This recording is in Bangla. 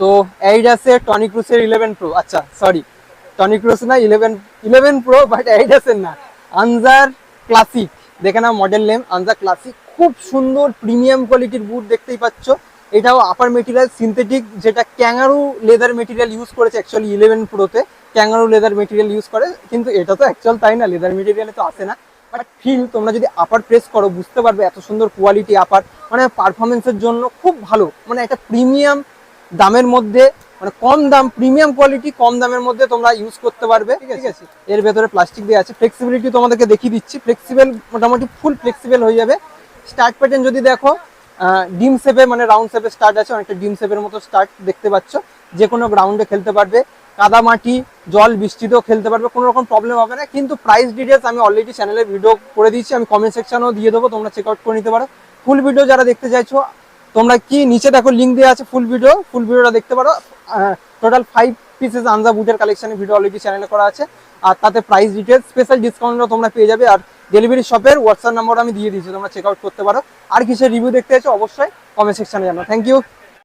তো এইডাসের টনিক্রুসের ইলেভেন প্রো আচ্ছা সরি টনিক্রুস না ইলেভেন ইলেভেন প্রো বাট এইডাসের না। আনজার ক্লাসিক দেখে না মডেল নেম আনজার ক্লাসিক খুব সুন্দর প্রিমিয়াম কোয়ালিটির বুট দেখতেই পাচ্ছ। এটাও আপার মেটেরিয়াল সিনথেটিক যেটা ক্যাঙ্গারু লেদার মেটেরিয়াল ইউজ করেছে অ্যাকচুয়ালি ইলেভেন প্রোতে ক্যাঙ্গারু লেদার মেটেরিয়াল ইউজ করে, কিন্তু এটা তো অ্যাকচুয়াল তাই না লেদার মেটেরিয়ালে তো আসে না। বাট ফিল তোমরা যদি আপার প্রেস করো, বুঝতে পারবে এত সুন্দর কোয়ালিটি আপার মানে পারফরমেন্সের জন্য খুব ভালো। মানে একটা প্রিমিয়াম দামের মধ্যে মানে কম দাম প্রিমিয়াম কোয়ালিটি কম দামের মধ্যে তোমরা ইউজ করতে পারবে ঠিক আছে? এর ভেতরে প্লাস্টিক দিয়ে আছে। ফ্লেক্সিবিলিটি তোমাদেরকে দেখিয়ে দিচ্ছি। ফ্লেক্সিবল মোটামুটি ফুল ফ্লেক্সিবল হয়ে যাবে। স্টার্ট প্যাটার্ন যদি দেখো ডিম শেপে মানে রাউন্ড শেপে স্টার্ট আছে অনেকটা ডিম শেপের মতো স্টার্ট দেখতে পাচ্ছ। যে কোনো গ্রাউন্ডে খেলতে পারবে। কাদা মাটি জল বৃষ্টিতেও খেলতে পারবে কোনো রকম প্রবলেম হবে না। কিন্তু প্রাইস ডিটেলস আমি অলরেডি চ্যানেলে ভিডিও করে দিয়েছি আমি কমেন্ট সেকশনেও দিয়ে দেবো তোমরা চেক আউট করে নিতে পারো। ফুল ভিডিও যারা দেখতে চাইছো তোমরা কি নিচে দেখো লিঙ্ক দেওয়া আছে ফুল ভিডিও ফুল ভিডিওটা দেখতে পারো। টোটাল ফাইভ পিসেস আনজা বুটের কালেকশনের ভিডিও অলরেডি চ্যানেলে করা আছে। আর তাতে প্রাইস ডিটেলস স্পেশাল ডিসকাউন্টও তোমরা পেয়ে যাবে। আর ডেলিভারি শপের হোয়াটসঅ্যাপ নাম্বার আমি দিয়ে দিয়েছি, তোমরা চেক আউট করতে পারো। আর কিসের রিভিউ দেখতে চাইছো, অবশ্যই কমেন্ট সেকশানে জানো। Thank you